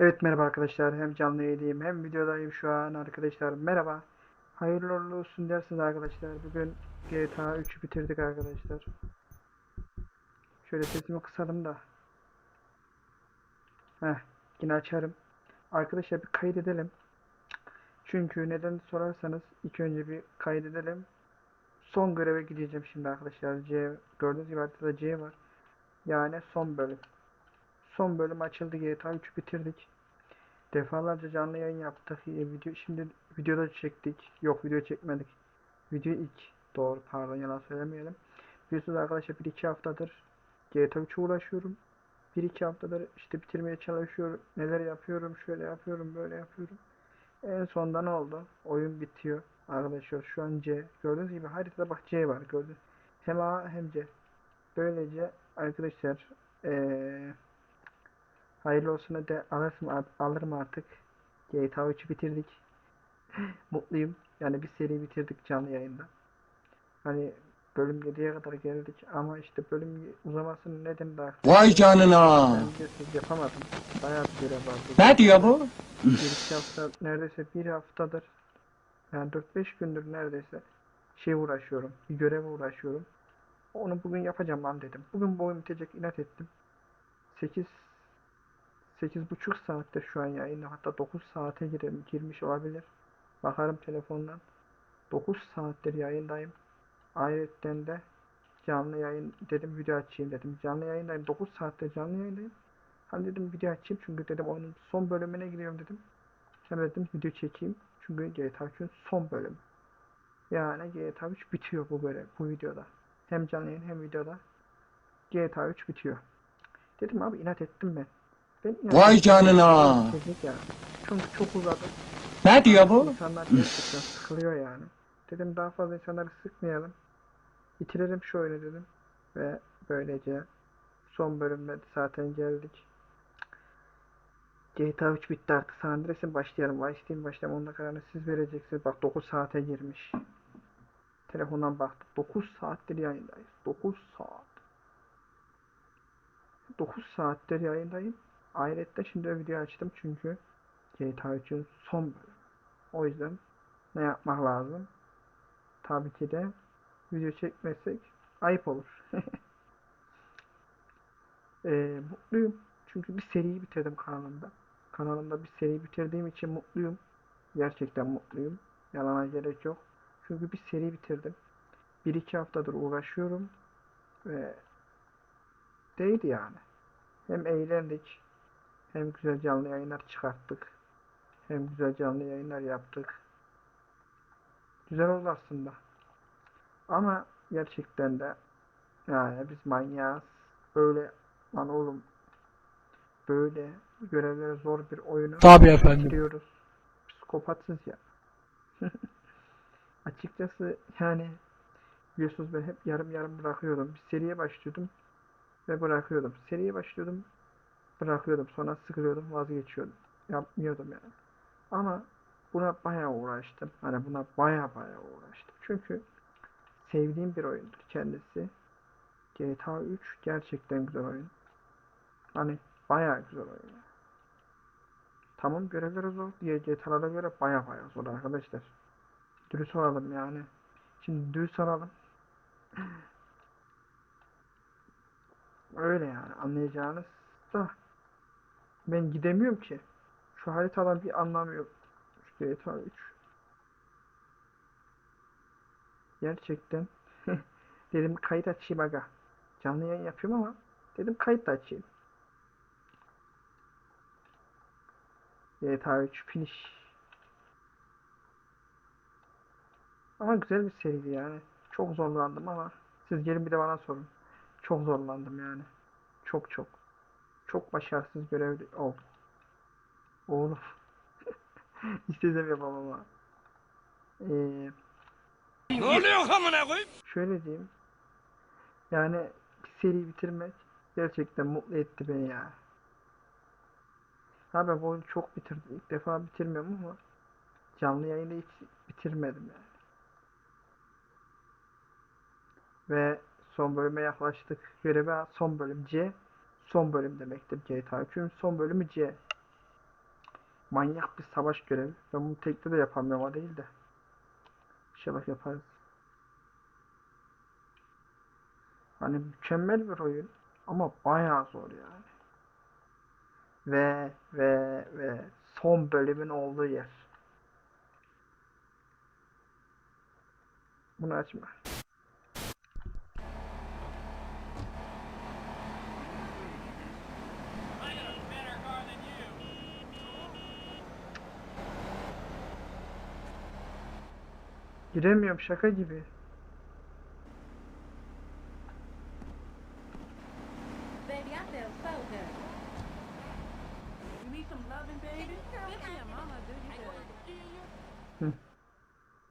Evet merhaba arkadaşlar. Hem canlı yayındayım hem videodayım şu an arkadaşlar. Merhaba. Hayırlı olsun dersiniz arkadaşlar. Bugün GTA 3'ü bitirdik arkadaşlar. Şöyle sesimi kısalım da. Heh, yine açarım. Arkadaşlar bir kaydedelim. Çünkü neden sorarsanız ilk önce bir kaydedelim. Son göreve gideceğim şimdi arkadaşlar. C gördüğünüz gibi haritada C var. Yani son bölüm. Son bölüm açıldı GTA 3'ü bitirdik. Defalarca canlı yayın yaptık. E, video şimdi videoda çektik. Yok video çekmedik. Video ilk doğru pardon yalan söylemeyelim. Biliyorsunuz arkadaşlar 1-2 haftadır GTA 3'e uğraşıyorum. 1-2 haftadır işte bitirmeye çalışıyorum. Neler yapıyorum, şöyle yapıyorum, böyle yapıyorum. En sonunda ne oldu? Oyun bitiyor. Arkadaşlar şu an C. Gördüğünüz gibi haritada bak C var gördünüz. Hem A hem C. Böylece arkadaşlar eee Hayırlı olsun de alırsın, alırım artık. GTA 3'ü bitirdik. Mutluyum. Yani bir seri bitirdik canlı yayında. Hani bölüm 7'ye kadar geldik ama işte bölüm uzamasının nedeni de Vay canına. ben biliyorsunuz yapamadım. Bayağı bir görev vardı. Ne diyor bu? Bir iki hafta neredeyse bir haftadır yani 4-5 gündür neredeyse şey uğraşıyorum. Bir görev uğraşıyorum. Onu bugün yapacağım lan dedim. Bugün bu oyun bitecek inat ettim. 8 8,5 saatte şu an yayında hatta 9 saate girelim, girmiş olabilir. Bakarım telefondan. 9 saattir yayındayım. Ayrıca de canlı yayın dedim video açayım dedim. Canlı yayındayım. 9 saatte canlı yayındayım. Hani dedim video açayım çünkü dedim oyunun son bölümüne giriyorum dedim. Hem dedim video çekeyim. Çünkü GTA 3'ün son bölümü. Yani GTA 3 bitiyor bu görev bu videoda. Hem canlı yayın hem videoda. GTA 3 bitiyor. Dedim abi inat ettim ben. Vay canına. Bitecek ya. Çünkü çok uzadı. Ne diyor bu? İnsanlar gerçekten sıkılıyor yani. Dedim daha fazla insanları sıkmayalım. Bitirelim şu oyunu dedim. Ve böylece son bölümde zaten geldik. GTA 3 bitti artık. San Andreas'in başlayalım. Vice City'nin başlayalım. Onun kararını siz vereceksiniz. Bak 9 saate girmiş. Telefondan baktık. 9 saattir yayındayız. 9 saat. 9 saattir yayındayım. Ayrıca şimdi video açtım çünkü GTA 3'ün son bölümü. O yüzden ne yapmak lazım? Tabii ki de video çekmezsek ayıp olur. Ee, mutluyum. Çünkü bir seriyi bitirdim kanalımda. Kanalımda bir seri bitirdiğim için mutluyum. Gerçekten mutluyum. Yalana gerek yok. Çünkü bir seri bitirdim. Bir iki haftadır uğraşıyorum. Ve değdi yani. Hem eğlendik. Hem güzel canlı yayınlar çıkarttık. Hem güzel canlı yayınlar yaptık. Güzel oldu aslında. Ama gerçekten de yani biz manyağız. Böyle lan oğlum böyle görevlere zor bir oyunu Tabii efendim. bitiriyoruz. Psikopatsız ya. Açıkçası yani biliyorsunuz ben hep yarım yarım bırakıyordum. Bir seriye başlıyordum ve bırakıyordum. Seriye başlıyordum, bırakıyordum. Sonra sıkılıyordum, vazgeçiyordum. Yapmıyordum yani. Ama buna bayağı uğraştım. Hani buna bayağı bayağı uğraştım. Çünkü sevdiğim bir oyundur kendisi. GTA 3 gerçekten güzel oyun. Hani bayağı güzel oyun. Tamam görevleri zor diye GTA'lara göre bayağı bayağı zor arkadaşlar. Dürüst olalım yani. Şimdi dürüst olalım. Öyle yani anlayacağınız da ben gidemiyorum ki. Şu haritadan bir anlamıyorum. Şu GTA 3. Gerçekten dedim kayıt açayım aga. Canlı yayın yapıyorum ama dedim kayıt da açayım. GTA 3 finish. Ama güzel bir seriydi yani. Çok zorlandım ama siz gelin bir de bana sorun. Çok zorlandım yani. Çok çok. Çok başarısız görev oldu. Oğlum. İstesem yapamam ama. Ee, Ne oluyor amına koyayım? şöyle diyeyim. Yani bir seri bitirmek gerçekten mutlu etti beni ya. Ha ben bu oyunu çok bitirdim. İlk defa bitirmiyorum ama canlı yayında hiç bitirmedim yani. Ve son bölüme yaklaştık. Göreve son bölüm C. Son bölüm demektir GTA 3'ün son bölümü C. Manyak bir savaş görevi. Ben bunu tekte de yapamıyorum o değil de. İnşallah yaparız. Hani mükemmel bir oyun ama bayağı zor yani. Ve ve ve son bölümün olduğu yer. Bunu açma. Do you good?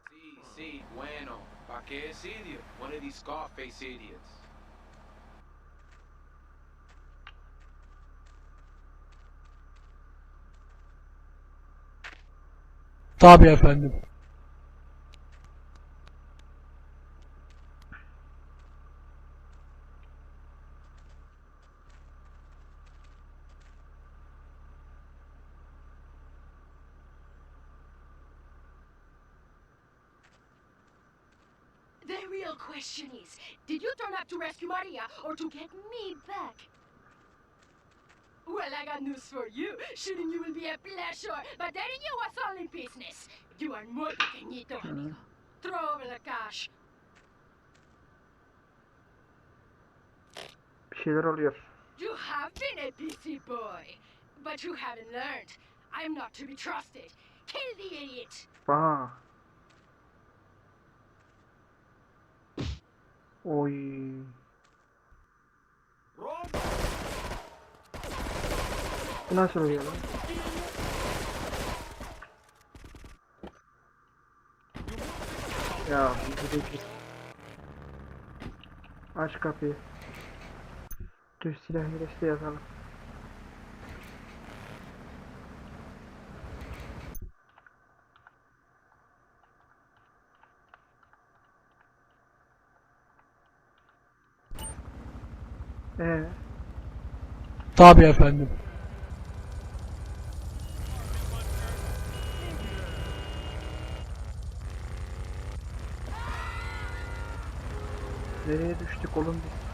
Sí, sí, bueno. ¿Pa qué es idiot? One of these Scarface idiots. Tabii efendim. The real question is, did you turn up to rescue Maria or to get me back? Well, I got news for you. Shooting you will be a pleasure, but dating you was only business. You are muy pequeñito, amigo. Throw over the cash. Bir şeyler oluyor. You have been a busy boy, but you haven't learned. I'm not to be trusted. Kill the idiot. Bak. Oy. Bu nasıl oluyor lan? Ya bu değil. Aç kapıyı. Dur silah hilesi de yazalım. Ee, Tabii efendim. nereye düştük oğlum biz?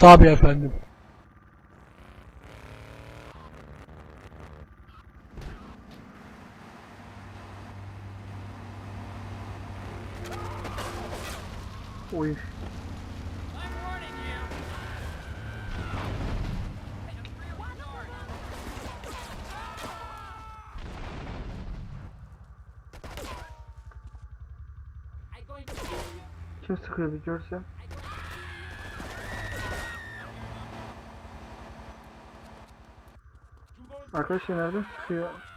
Tabii efendim. Oy. Kim sıkıyor bir görsem. Arkadaşlar nereden sıkıyor?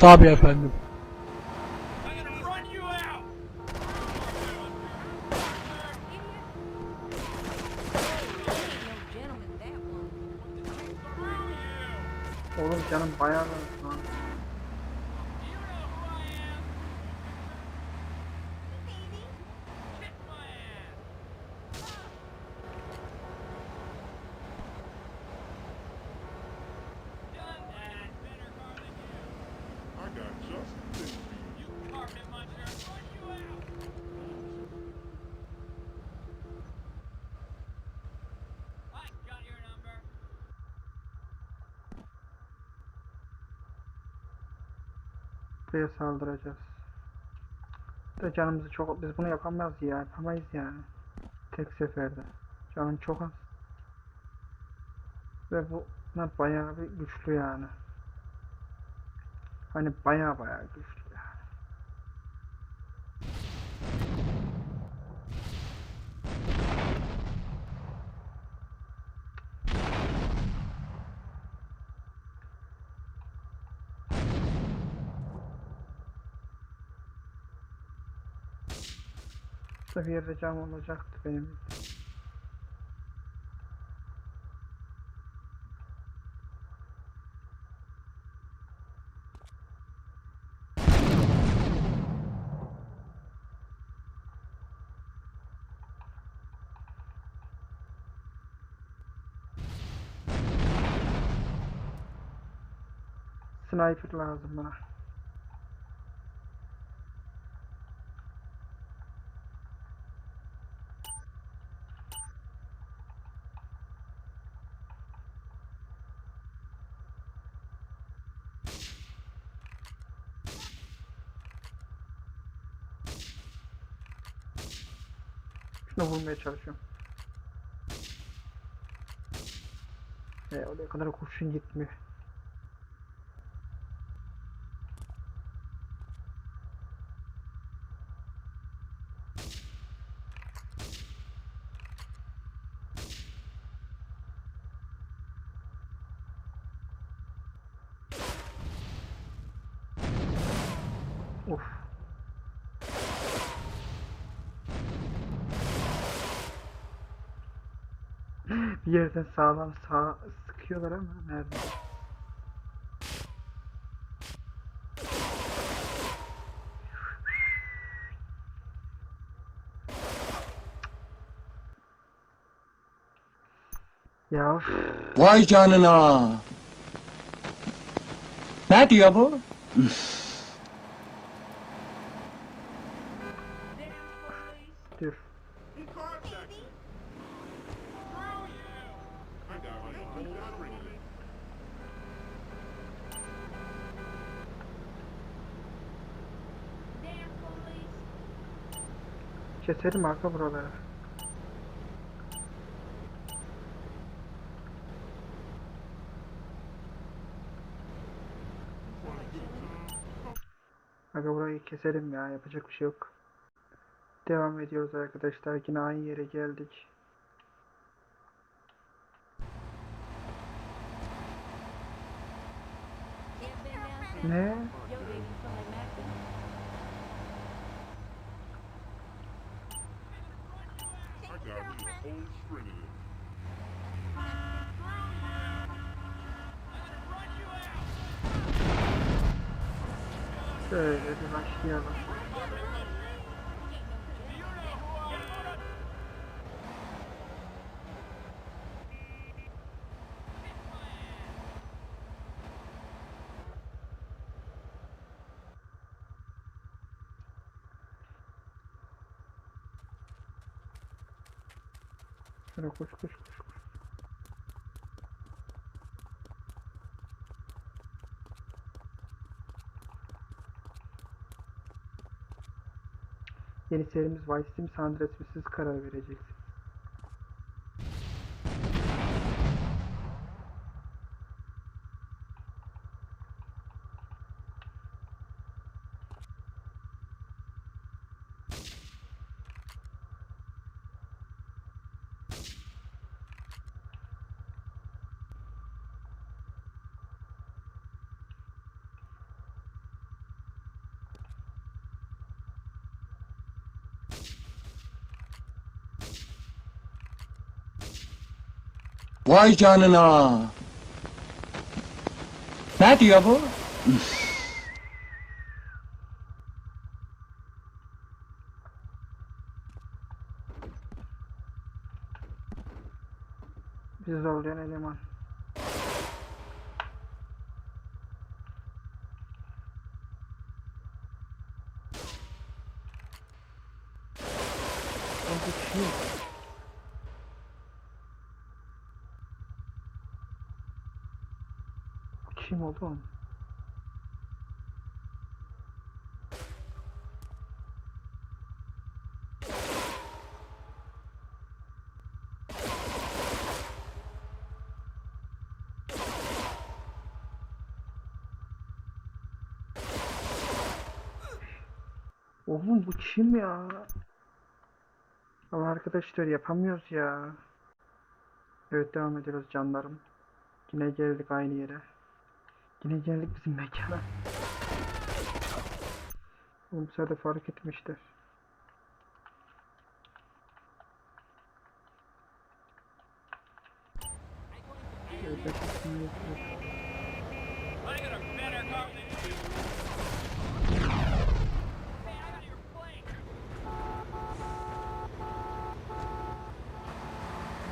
Tabii efendim. Buraya saldıracağız. Da canımızı çok... Biz bunu yapamayız ya. Yapamayız yani. Tek seferde. Canım çok az. Ve bunlar bayağı bir güçlü yani. Hani bayağı bayağı güçlü Burada bir yerde olacaktı benim. Sniper lazım bana. Vurmaya çalışıyorum. E, oraya kadar kurşun gitmiyor. Of. Bir yerden sağlam sağ sıkıyorlar ama nerede? Ya üf, Vay canına. Ne diyor bu? dur. Keselim arka buraları. Aga burayı keselim ya yapacak bir şey yok. Devam ediyoruz arkadaşlar yine aynı yere geldik. Ne? Şöyle bir başlayalım. Şöyle koş koş koş Yeni serimiz Vice Sim San Andreas mi siz karar vereceksiniz. Vay canına. Ne diyor bu? Bizi zorlayan eleman. O bu kim? Kim oğlum? Oğlum bu kim ya? Ama arkadaşlar yapamıyoruz ya. Evet devam ediyoruz canlarım. Yine geldik aynı yere. Yine geldik bizim mekana. Oğlum bu sefer fark etmişler.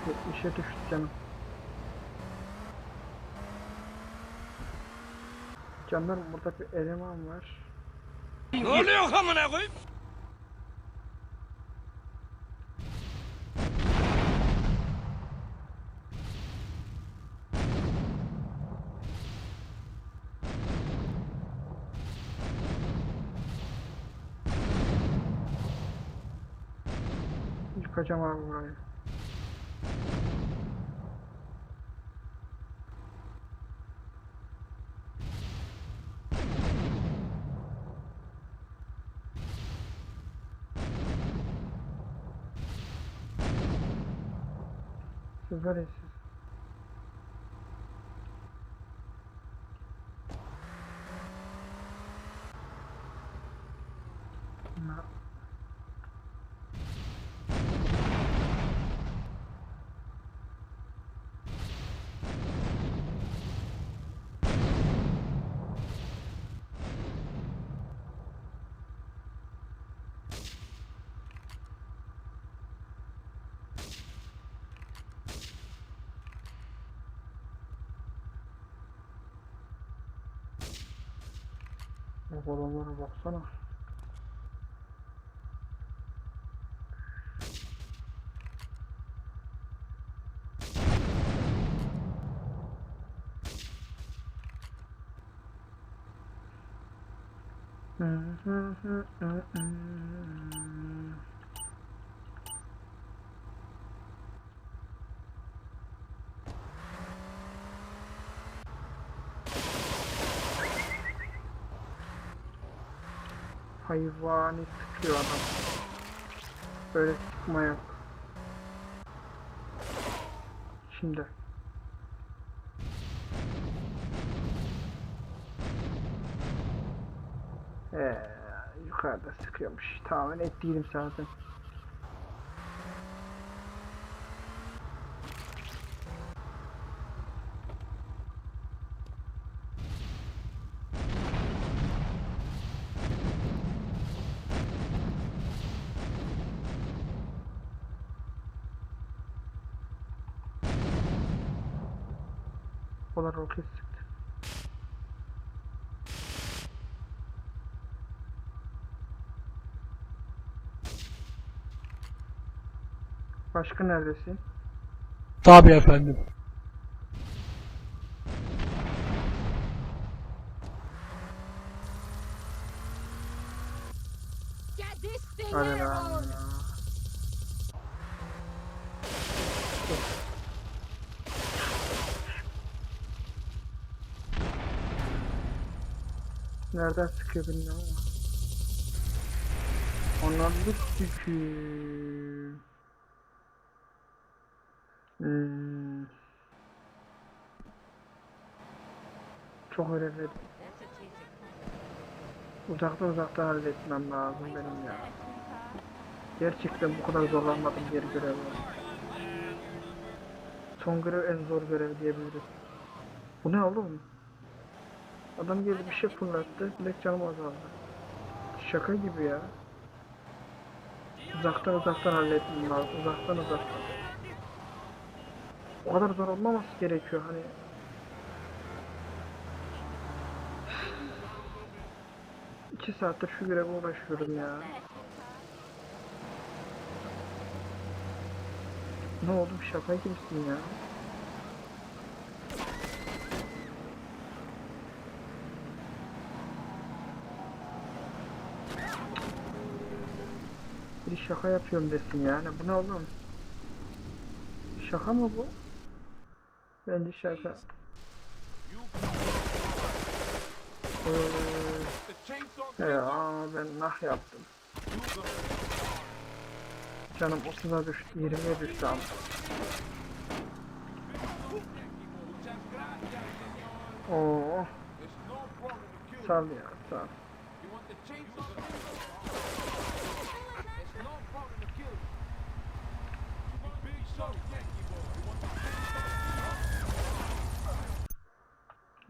Yetmişe düştü canım. Canlarım burada bir eleman var. Ne oluyor amına koyayım? Yıkacağım abi burayı. Siz var ya siz. Na- Bu adamlara baksana. Hayvani sıkıyor adam. Böyle sıkma yok. Şimdi. Ee, yukarıda sıkıyormuş. Tahmin ettiydim zaten. Başka neredesin? Tabii efendim. Hadi out! lan ya. Nereden sıkıyor bilmiyorum ama. Anladık çünkü. Hmm. Çok önemli. Uzakta uzakta halletmem lazım benim ya. Gerçekten bu kadar zorlanmadım diğer görevler. Son görev en zor görev diyebiliriz. Bu ne oğlum? Adam geldi bir şey fırlattı. Direkt canım azaldı. Şaka gibi ya. Uzaktan uzaktan halletmem lazım. Uzaktan uzaktan. O kadar zor olmaması gerekiyor hani. İki saattir şu göreve uğraşıyorum ya. Ne oldu şaka gibisin ya. Bir şaka yapıyorum desin yani. Bu ne oğlum? Şaka mı bu? Bence şaka. Ee, ya ben nah yaptım. Canım 30'a düştü, 20'ye düştü ama. Oo. Sal ya, sal.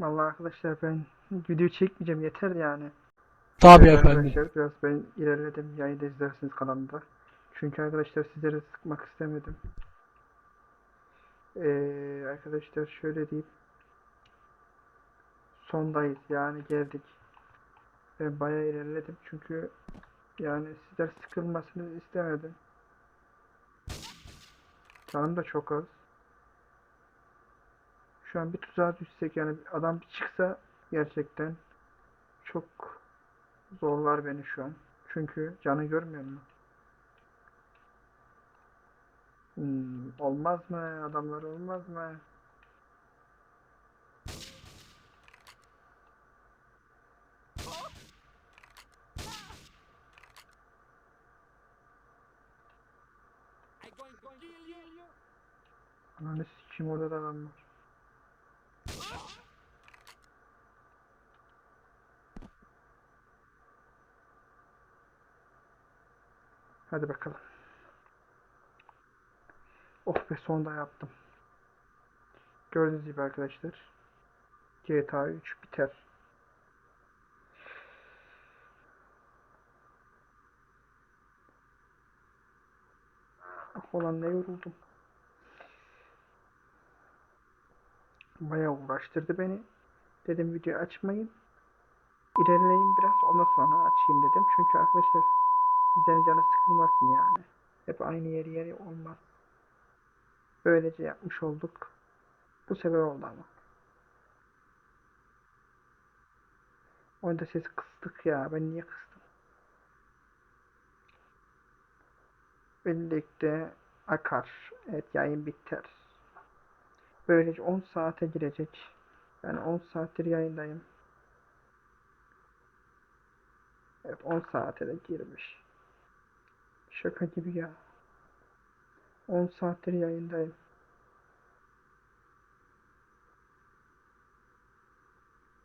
Vallahi arkadaşlar ben video çekmeyeceğim yeter yani. Tabii Evet efendim. Arkadaşlar biraz ben ilerledim yayında izlersiniz kanalımda. Çünkü arkadaşlar sizleri sıkmak istemedim. Ee, arkadaşlar şöyle diyeyim. Sondayız yani geldik. Ben bayağı ilerledim çünkü yani sizler sıkılmasını istemedim. Canım da çok az. Şu an bir tuzağa düşsek yani adam bir çıksa gerçekten çok zorlar beni şu an. Çünkü canı görmüyor mu? Hmm, olmaz mı? Adamlar olmaz mı? Ananı sikeyim orada da adam var. Hadi bakalım. Oh be sonunda yaptım. Gördüğünüz gibi arkadaşlar. GTA 3 biter. Ah olan ne yoruldum. Bayağı uğraştırdı beni. Dedim video açmayın. İlerleyin biraz ondan sonra açayım dedim. Çünkü arkadaşlar sizlerin canı sıkılmasın yani. Hep aynı yeri yeri olmaz. Böylece yapmış olduk. Bu sefer oldu ama. Oyunda ses kıstık ya. Ben niye kıstım? Birlikte akar. Evet yayın biter. Böylece 10 saate girecek. Yani 10 saattir yayındayım. Evet 10 saate de girmiş. Şaka gibi ya. 10 saattir yayındayım.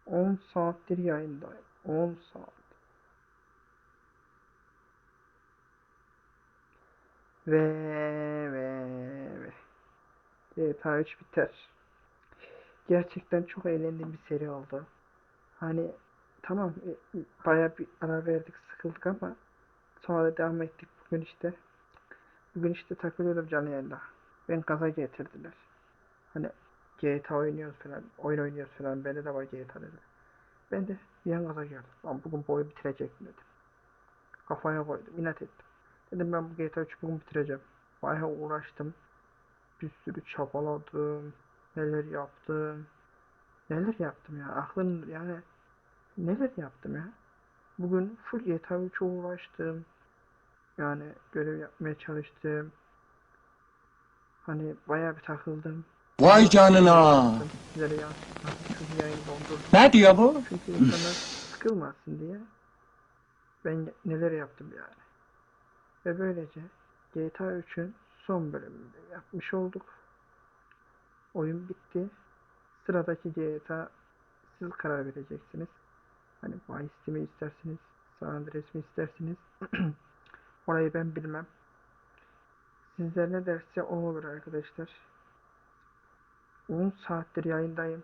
On saattir yayındayım. 10 saat. Ve ve ve. GTA 3 biter. Gerçekten çok eğlendiğim bir seri oldu. Hani tamam e, bayağı bir ara verdik sıkıldık ama sonra da devam ettik bugün işte. Bugün işte takılıyordum canlı yayında. Ben gaza getirdiler. Hani GTA oynuyoruz falan, oyun oynuyoruz falan. Bende de var GTA dedi. Ben de bir an gaza geldim. Lan bugün bu oyunu bitirecektim dedim. Kafaya koydum, inat ettim. Dedim ben bu GTA 3'ü bugün bitireceğim. Bayağı uğraştım. Bir sürü çabaladım. Neler yaptım. Neler yaptım ya. Aklın yani neler yaptım ya. Bugün full GTA 3'e uğraştım. Yani görev yapmaya çalıştım. Hani bayağı bir takıldım. Vay canına. Sizlere yansıtmak. Çünkü yayını dondurdum. Ne diyor bu? Çünkü insanlar sıkılmasın diye ben neler yaptım yani. Ve böylece GTA 3'ün son bölümünde yapmış olduk. Oyun bitti. Sıradaki GTA siz karar vereceksiniz. Hani Vice mi istersiniz, San Andreas mi istersiniz? Orayı ben bilmem. Sizler ne derse o olur arkadaşlar. 10 saattir yayındayım.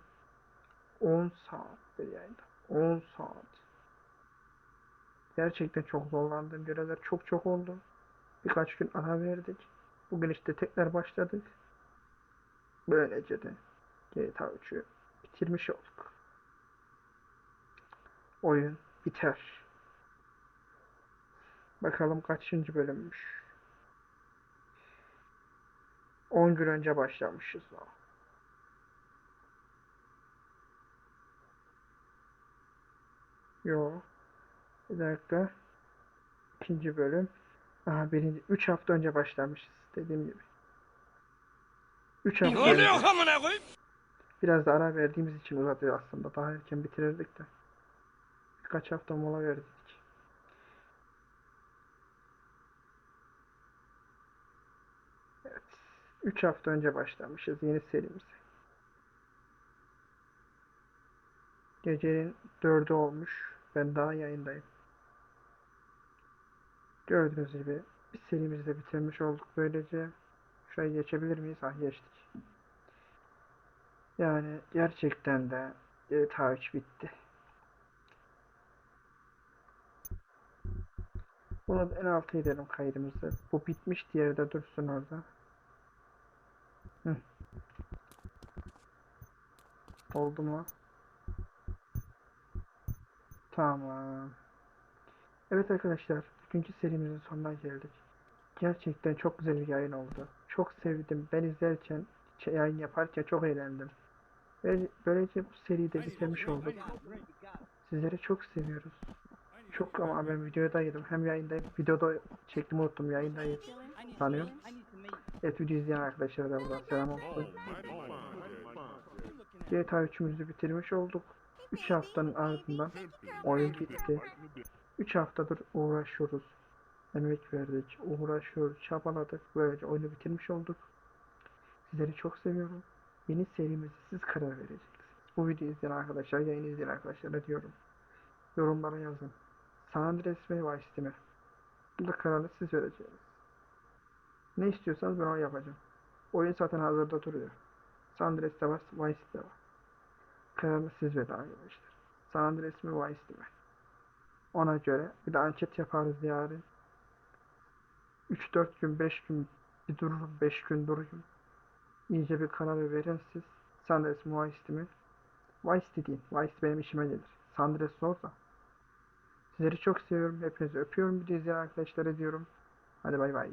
10 saattir yayında. 10 saat. Gerçekten çok zorlandığım görevler çok çok oldu. Birkaç gün ara verdik. Bugün işte tekrar başladık. Böylece de GTA 3'ü bitirmiş olduk. Oyun biter. Bakalım kaçıncı bölümmüş. 10 gün önce başlamışız daha. Yo. Bir dakika. İkinci bölüm. Aha birinci. 3 hafta önce başlamışız dediğim gibi. 3 hafta önce. Biraz da ara verdiğimiz için uzadı aslında. Daha erken bitirirdik de. Birkaç hafta mola verdik. Evet. 3 hafta önce başlamışız yeni serimize. Gecenin 4'ü olmuş. Ben daha yayındayım. Gördüğünüz gibi bir serimizi de bitirmiş olduk böylece. Şuraya geçebilir miyiz? Ah geçtik. Yani gerçekten de GTA 3 bitti. Bunu en alta edelim kaydımızı. Bu bitmiş diğeri de dursun orada. Oldu mu? Tamam. Evet arkadaşlar, bugünkü serimizin sonuna geldik. Gerçekten çok güzel bir yayın oldu. Çok sevdim. Ben izlerken, şey- yayın yaparken çok eğlendim. Ve böylece bu seriyi de bitirmiş olduk. Sizleri çok seviyoruz. Çok ama ben videodaydım. Hem yayındayım. Videoda çektim unuttum. Yayındayım. Sanıyorum. Evet video izleyen arkadaşlara da buradan selam olsun. GTA 3'ümüzü bitirmiş olduk. 3 haftanın ardından oyun bitti. 3 haftadır uğraşıyoruz. Emek verdik, uğraşıyoruz, çabaladık. Böylece oyunu bitirmiş olduk. Sizleri çok seviyorum. Yeni serimizi siz karar vereceksiniz. Bu videoyu izleyen arkadaşlar, yayını izleyen arkadaşlara diyorum. Yorumlara yazın. San Andreas mi Vice mi? Burada kararı siz vereceksiniz. Ne istiyorsanız ben onu yapacağım. Oyun zaten hazırda duruyor. San Andreas de var, Vice City de var. Kararını siz verin arkadaşlar. San Andreas mi Vice mi? Ona göre bir de anket yaparız yarın. 3-4 gün 5 gün bir dururum 5 gün durayım. İyice bir karar verin siz. San Andreas mi Vice mi? Vice deyin. Vice benim işime gelir. San Andreas. Sizleri çok seviyorum. Hepinizi öpüyorum. Bir de izleyen arkadaşlara diyorum. Hadi bay bay.